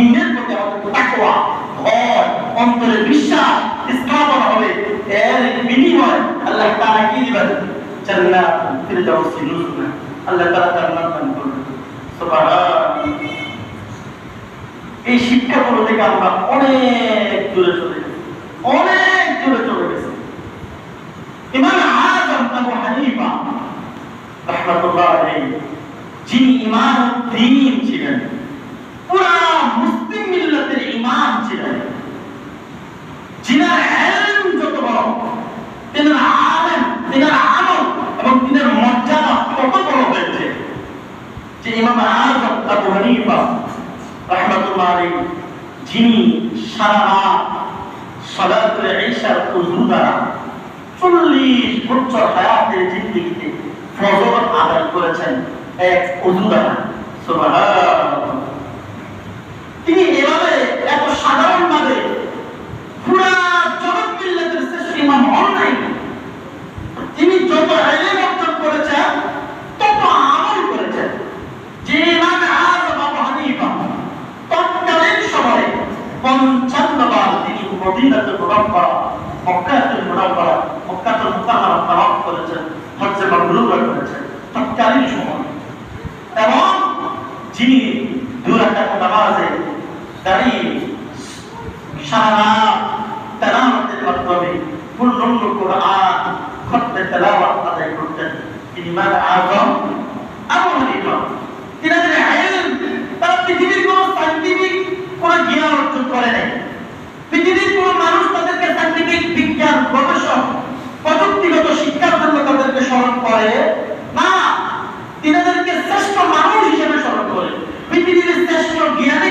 দিনের প্রতি আমাদের তাকওয়া ভয় অন্তরে বিশ্বাস, স্থাপন হবে। এর বিনিময় আল্লাহ তাআলা কি দিবেন? জান্নাত, ফিরদাউস, নুজুলা। আল্লাহ তাআলা জান্নাত দান করবেন সুবহানাল্লাহ। এই শিক্ষাগুলো থেকে আমরা অনেক দূরে চলে গেছি। অনেক দূরে চলে গেছি। ইমাম আজম আবু হানিফা রাহমাতুল্লাহ আলাইহি, যিনি ইমাম দ্বীন ছিলেন। পুরা মুসলিম মিল্লাতের ইমাম ছিলেন। যিনার ইলম যত বড়, তিনার আলেম, তিনার আমল এবং তিনার মর্যাদা কত বড় হয়েছে। যে ইমাম আজম আবু হানিফা রাহমাতুল্লাহ আলাইহি, যিনি সারা রাত সালাতুল ইশার উযু দ্বারা চল্লিশ বছর হায়াতের জিন্দিগিতে ফজর আদায় করেছেন, এক উযু দ্বারা সুবহানাল্লাহ। তিনি এভাবে এত সাধারণ ভাবে তিনি যত ইলম অর্জন করেছেন, তত আমল করেছেন। যে ইমাম আজম আবু হানিফা, তৎকালীন সময়ে পঞ্চান্ন বার তিনি মদিনাতুল মুনাওয়ারা মক্কাতুল মুনাওয়ারা মক্কাতুল মুকাররমা তাওয়াফ করেছেন, হজ্জে মাবরুর করেছেন, তৎকালীন সময়ে। এবং যিনি দুই রাকাত নামাজে দাঁড়িয়ে সারা তেলাওয়াতের মাধ্যমে পূর্ণাঙ্গ কোরআন খতমে তেলাওয়াত আদায় করতেন। তিনি মানে আজম আবু হানিফা তিনাদের ইলম তারা পৃথিবীর কোনো সায়েন্টিফিক কোনো জ্ঞান অর্জন করে নাই পৃথিবীর কোনো মানুষ তাদেরকে সায়েন্টিফিক বিজ্ঞান গবেষক প্রযুক্তিগত শিক্ষার জন্য তাদেরকে স্মরণ করে না তিনাদেরকে শ্রেষ্ঠ মানুষ হিসেবে স্মরণ করে পৃথিবীর শ্রেষ্ঠ জ্ঞানী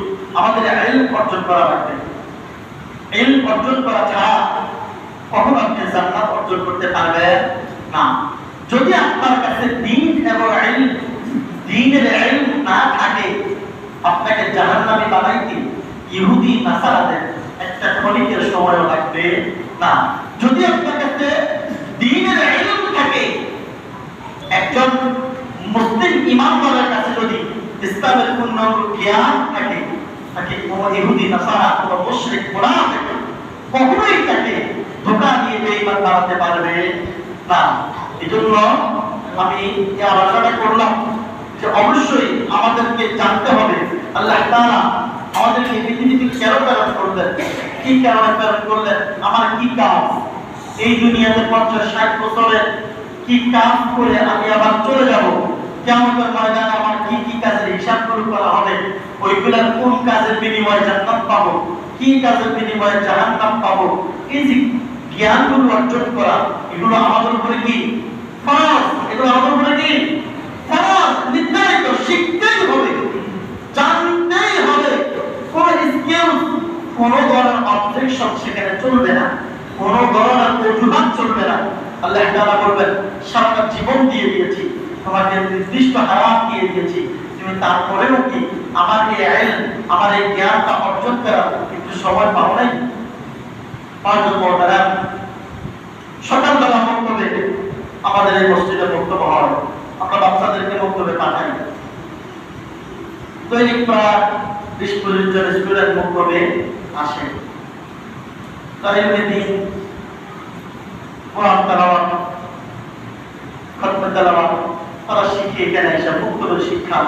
আমাদের ইলম অর্জন করা লাগবে। ইলম অর্জন করা ছাড়া কখনো আপনি জান্নাত অর্জন করতে পারবেন না। যদি আপনার কাছে দিন এবং ইলম, দিনের ইলম না থাকে, আপনাকে জাহান্নামী বানাইতে ইহুদি নাসারাদের একটা ক্ষণিকের সময় লাগবে না। যদি আপনার কাছে দিনের ইলম থাকে, একজন মুসলিম ইমামওয়ালার কাছে যদি ইসলামের পূর্ণাঙ্গ জ্ঞান থাকে তাকে কোনো ইহুদি, নাসারা, কোনো মুশরিক, মুনাফিক কখনোই তাকে ধোকা দিয়ে বেঈমান বানাতে পারবে না। এজন্য আমি এই করলাম যে অবশ্যই আমাদেরকে জানতে হবে, আল্লাহ তাআলা আমাদেরকে পৃথিবীতে কেন প্রেরণ করলেন? কি কারণে প্রেরণ করলেন? আমার কি কাজ? এই দুনিয়াতে পঞ্চাশ ষাট বছরের কি কাজ করে আমি আবার চলে যাব? কেমতের ময়দানে আমার কি কি কাজের হিসাব করে করা হবে? ওইগুলার কোন কাজের বিনিময়ে জান্নাত পাবো? কি কাজের বিনিময়ে জাহান্নাম পাবো? এই জ্ঞানগুলো অর্জন করা, এগুলো আমাদের উপরে কি? ফরজ। এগুলো আমাদের উপরে কি? ফরজ। নির্ধারিত, শিখতেই হবে। জানতেই হবে। কোন স্কিল কোন ধরনের অবজেকশন সেখানে চলবে না। কোন ধরনের অজুহাত চলবে না। আল্লাহ তাআলা বলবেন সারাটা জীবন দিয়ে দিয়েছি। তোমাকে নির্দিষ্ট হারাম দিয়ে দিয়েছি। তুমি তারপরেও কি আমার এই আইন, আমার এই জ্ঞানটা অর্জন করার একটু সময় পাও নাই? সকালবেলা বক্তব্যে আমাদের এই মসজিদে বক্তব্য হয়। আমরা বাচ্চাদেরকে বক্তব্যে পাঠাই। দৈনিক প্রায় বিশ পঁচিশ জন স্টুডেন্ট বক্তব্যে আসে। তাহলে দিন কোরআন তেলাওয়াত, খতম তেলাওয়াত, তারা শিখে এখানে এসে মুক্ত শিক্ষা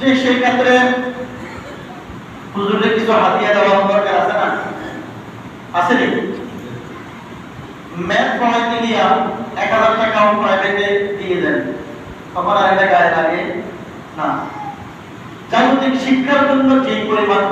যে সেই ক্ষেত্রে কিছু দেওয়া দরকার আছে না? আছে নি? ম্যাথ পড়াইতে গিয়া এক হাজার টাকা প্রাইভেটে দিয়ে দেন। তখন আর এটা গায়ে লাগে না। জাগতিক শিক্ষার জন্য যে পরিমাণ